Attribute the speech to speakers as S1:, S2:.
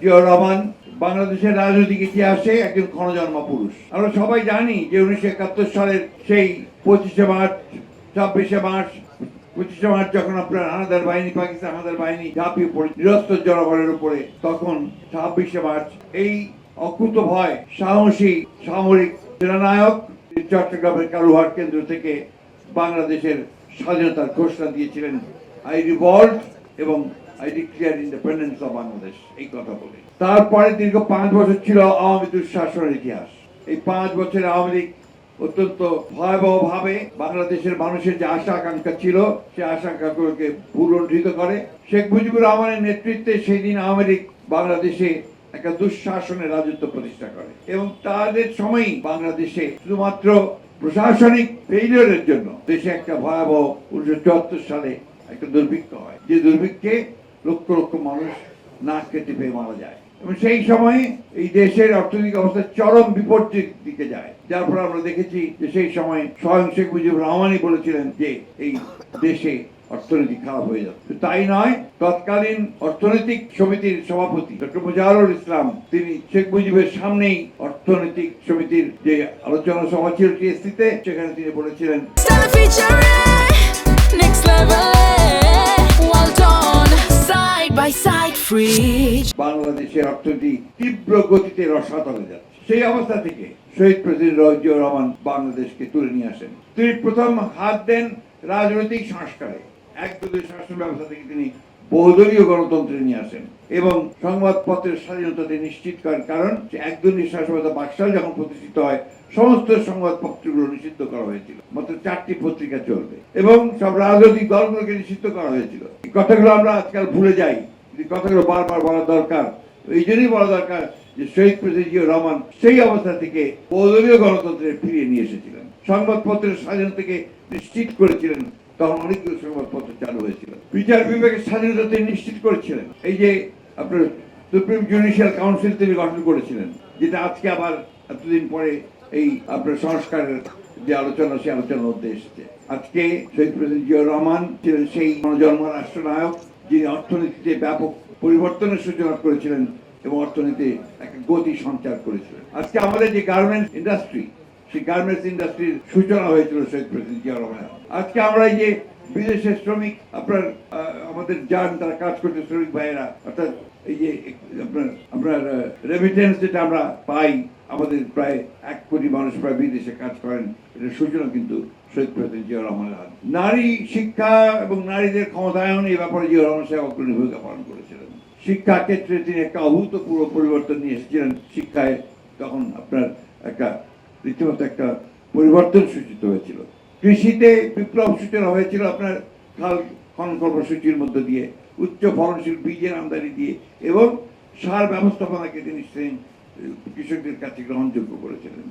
S1: জিয়াউর রহমান বাংলাদেশের রাজনৈতিক ইতিহাসে একজন ক্ষণজন্মা পুরুষ। আমরা সবাই জানি যে উনিশশো একাত্তর সালের সেই পঁচিশে মার্চ, ছাব্বিশে মার্চ, পঁচিশে মার্চ যখন আপনার হানাদার বাহিনী, পাকিস্তান হানাদার বাহিনী ঝাঁপিয়ে পড়ে, নিরস্ত্র জনগণের উপরে, তখন ছাব্বিশে মার্চ, এই অকুত ভয়, সাহসী, সামরিক সেনানায়ক চট্টগ্রামের কালুহাট কেন্দ্র থেকে বাংলাদেশের স্বাধীনতার ঘোষণা দিয়েছিলেন। আই রিভল্ট এবং I declare independence of Bangladesh এই কথা বলে। তারপরে দীর্ঘ পাঁচ বছর ছিল আওয়ামী দুঃশাসনের ইতিহাস। এই পাঁচ বছরে আওয়ামী লীগ অত্যন্ত ভয়াবহভাবে বাংলাদেশের মানুষের যে আশা আকাঙ্ক্ষা ছিল, সে আশা আকাঙ্ক্ষাগুলোকে করে। শেখ মুজিবুর রহমানের নেতৃত্বে সেই দিন আওয়ামী লীগ বাংলাদেশে একটা দুঃশাসনের রাজত্ব প্রতিষ্ঠা করে। এবং তাদের সময়ই বাংলাদেশে শুধুমাত্র প্রশাসনিক ফেইলিয়রের জন্য দেশে একটা ভয়াবহ উনিশশো চুয়াত্তর সালে একটা দুর্ভিক্ষ হয়। যে দুর্ভিক্ষে লক্ষ লক্ষ মানুষ নাক কেটে পেয়ে মারা যায়। এবং সেই সময়ে এই দেশের অর্থনৈতিক অবস্থা চরম বিপর্যয়ের দিকে যায়। যার ফলে আমরা দেখেছি যে সেই সময় স্বয়ং শেখ মুজিবুর রহমানই বলেছিলেন যে এই দেশে অর্থনীতি খারাপ হয়ে যাবে তাই নয়, তৎকালীন অর্থনৈতিক সমিতির সভাপতি ডক্টর মুজাহরুল ইসলাম, তিনি শেখ মুজিবের সামনেই অর্থনৈতিক সমিতির যে আলোচনা সভা ছিল টিএসসিতে, সেখানে তিনি বলেছিলেন বাংলাদেশের অর্থনীতি তীব্র গতিতে রসাতলে যাচ্ছে। সেই অবস্থা থেকে শহীদ প্রেসিডেন্ট জিয়াউর রহমান বাংলাদেশকে তুলে নিয়ে আসেন। তিনি প্রথম হাত দেন রাজনৈতিক সংস্কারে। একদলীয় শাসন ব্যবস্থা থেকে তিনি বহুদলীয় গণতন্ত্রে নিয়ে আসেন এবং সংবাদপত্রের স্বাধীনতা তিনি নিশ্চিত করেন। কারণ একদলীয় শাসন ব্যবস্থা বাকশাল যখন প্রতিষ্ঠিত হয়, সমস্ত সংবাদপত্রগুলো নিষিদ্ধ করা হয়েছিল। মাত্র চারটি পত্রিকা চলবে এবং সব রাজনৈতিক দলগুলোকে নিষিদ্ধ করা হয়েছিল। কথাগুলো আমরা আজকাল ভুলে যাই। কথাগুলো বারবার বলা দরকার। এই জন্যই বলা দরকার যে শহীদ প্রেসিডেন্ট জিয়াউর রহমান সেই অবস্থা থেকে বহুদলীয় গণতন্ত্রে ফিরিয়ে নিয়ে এসেছিলেন। সংবাদপত্রের স্বাধীনতাকে নিশ্চিত করেছিলেন। তখন অনেকগুলো সংবাদপত্র চালু হয়েছিল। বিচার বিভাগের স্বাধীনতা তিনি নিশ্চিত করেছিলেন। এই যে আপনার সুপ্রিম জুডিশিয়াল কাউন্সিল তিনি গঠন করেছিলেন, যেটা আজকে আবার এতদিন পরে এই আপনার সংস্কারের যে আলোচনা, সেই আলোচনার মধ্যে এসেছে। আজকে শহীদ প্রেসিডেন্ট জিয়াউর রহমান ছিলেন সেই জন্ম রাষ্ট্রনায়ক। যিনি অর্থনীতিতে ব্যাপক পরিবর্তনের সূচনা করেছিলেন এবং অর্থনীতি একটা গতি সঞ্চার করেছিলেন আজকে আমাদের যে গার্মেন্টস ইন্ডাস্ট্রি সেই গার্মেন্টস ইন্ডাস্ট্রির সূচনা হয়েছিল শহীদ প্রেসিডেন্ট জিয়াউর রহমান। আজকে আমরা এই যে বিদেশের শ্রমিক, আপনার আমাদের যান, তারা কাজ করছে শ্রমিক ভাইয়েরা, অর্থাৎ এই যে আপনার আপনার রেমিটেন্স যেটা আমরা পাই, আমাদের প্রায় এক কোটি মানুষ প্রায় বিদেশে কাজ করেন, এটার সূচনা কিন্তু শহীদ রহমানের হাত। নারী শিক্ষা এবং নারীদের ক্ষমতায়ন এই ব্যাপারে জিয়াউর রহমান সাহেব অগ্রণী ভূমিকা পালন করেছিলেন। শিক্ষা ক্ষেত্রে তিনি একটা অভূতপূর্ব পরিবর্তন নিয়ে এসেছিলেন। শিক্ষায় তখন আপনার একটা রীতিমতো একটা পরিবর্তন সূচিত হয়েছিল। কৃষিতে বিপ্লব সূচনা হয়েছিল আপনার খাল খনন কর্মসূচির মধ্য দিয়ে, উচ্চ ফলনশীল বীজের আমদানি দিয়ে এবং সার ব্যবস্থাপনাকে তিনি কৃষকদের কাছে গ্রহণযোগ্য করেছিলেন।